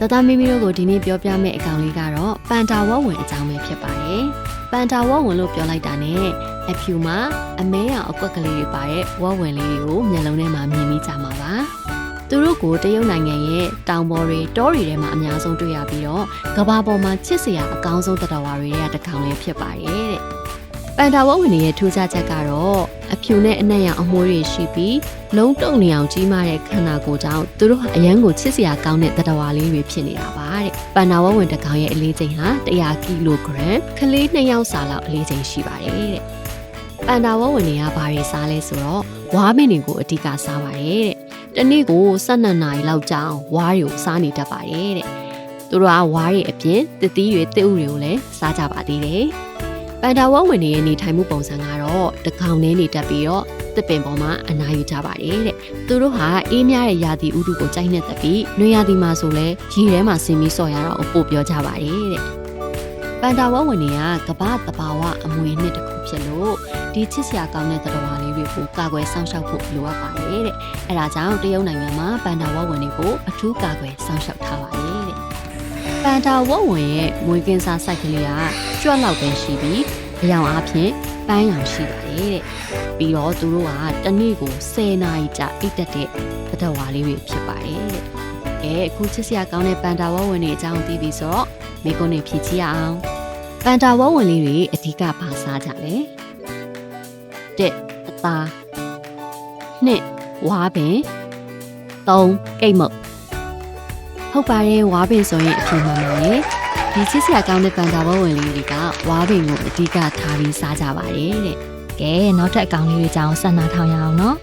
တသားမိမိတို့ကိုဒီနေ့ပြောပြမယ့်အကောင်လေးကတော့ပန်တာဝတ်ဝင်အကြောင်းပဲဖြစ်ပါတယ်။ပန်တာဝတ်ဝင်လို့ပြောလိုက်တာနဲ့အဖြူမှာအမဲရောင်အကွက်ကလေးတွေပါတဲ့ဝတ်ဝင်လေးတွေကိုမျက်လုံးထဲမှာမြင်မိကြမှာပါ။သူတို့ကိုတရုတ်နိုင်ငံရဲ့တောင်ပေါ်တွေတောတွေထဲမှာအများဆုံးတွေ့ရပြီးတော့ကမ္ဘာပေါ်မှာချစ်စရာအကောင်းဆုံးသတ္တဝါတွေရဲ့တစ်ကောင်လေးဖြစ်ပါတယ်တဲ့။ ပန်တာဝတ်ဝင်တွေရဲ့ထူးခြားချက်ကတော့အဖြူနဲ့အနက်ရောင်အမွှေးတွေရှိပြီးလုံးတုံနေအောင်ကြီးမားတဲ့ခန္ဓာကိုယ်ကြောင့်သူတို့ဟာအရန်ကိုချစ်စရာကောင်းတဲ့သတ္တဝါလေးတွေဖြစ်နေတာပါတဲ့ပန်နာဝဝင်တစ်ကောင်ရဲ့အလေးချိန်ဟာ100ကီလိုဂရမ်ခလေး2ယောက်စာလောက်အလေးချိန်ရှိပါတယ်တဲ့ပန်နာဝဝင်တွေကဘာတွေစားလဲဆိုတော့ဝါးမင်းတွေကိုအဓိကစားပါတယ်တဲ့တနေ့ကို12နာရီလောက်ကြာအောင်ဝါးတွေကိုစားနေတတ်ပါတယ်တဲ့သူတို့ကဝါးတွေအပြင်တစ်သီးတွေတစ်ဥတွေကိုလည်းစားကြပါသေးတယ် ပန်တာဝဝင်တွေရဲ့နေထိုင်မှုပုံစံကတော့တကောင်နဲ့နေတတ်ပြီးတော့တစ်ပင်ပေါ်မှာအနားယူကြပါတယ်တဲ့သူတို့ဟာအေးမြတဲ့ရာသီဥတုကိုကြိုက်နေတတ်ပြီးနွေရာသီမှာဆိုလဲရေထဲမှာဆင်းပြီးဆော့ရတာကိုပို့ပြောကြပါတယ်တဲ့ပန်တာဝဝင်တွေကကမ္ဘာတဘာဝအမွေနှစ်တစ်ခုဖြစ်လို့ဒီချစ်စရာကောင်းတဲ့သတ္တဝါလေးတွေကိုကာကွယ်စောင့်ရှောက်ဖို့လိုအပ်ပါတယ်တဲ့အဲဒါကြောင့်တရုတ်နိုင်ငံမှာပန်တာဝဝင်တွေကိုအထူးကာကွယ်စောင့်ရှောက်ထားပါတယ်တဲ့ ပန်တာဝဝင်ရဲ့မွေးကင်းစားစိုက်ကလေးကကြွက်လောက်ပဲရှိပြီးအယောင်အားဖြင့်ပန်းရောင်ရှိပါတယ်တဲ့ပြီးတော့သူတို့ကတစ်နေ့ကို10နာရီကြာအိတ်တက်တဲ့သတ္တဝါလေးတွေဖြစ်ပါတယ်တဲ့။အဲအခုချစ်စရာကောင်းတဲ့ပန်တာဝဝင်တွေအကြောင်းသိပြီဆိုတော့မိကုန်းတွေဖြည့်ချရအောင်။ပန်တာဝဝင်လေးတွေအဓိကဘာစားကြလဲ။တဲ့အသားနှစ်ဝါပင်သုံးကိတ်မုတ် ဟုတ်ပါတယ်ဝါပင်ဆိုရင်အဖြူမှန်ပါလေဒီချစ်စရာကောင်းတဲ့ပန်တာဝဝင်လေးတွေကဝါပင်ကိုအဓိကထားပြီးစားကြပါတယ်တဲ့ကဲနောက်ထပ်အကောင်လေးတွေကြောင်းဆက်နာထောင်ရအောင်နော်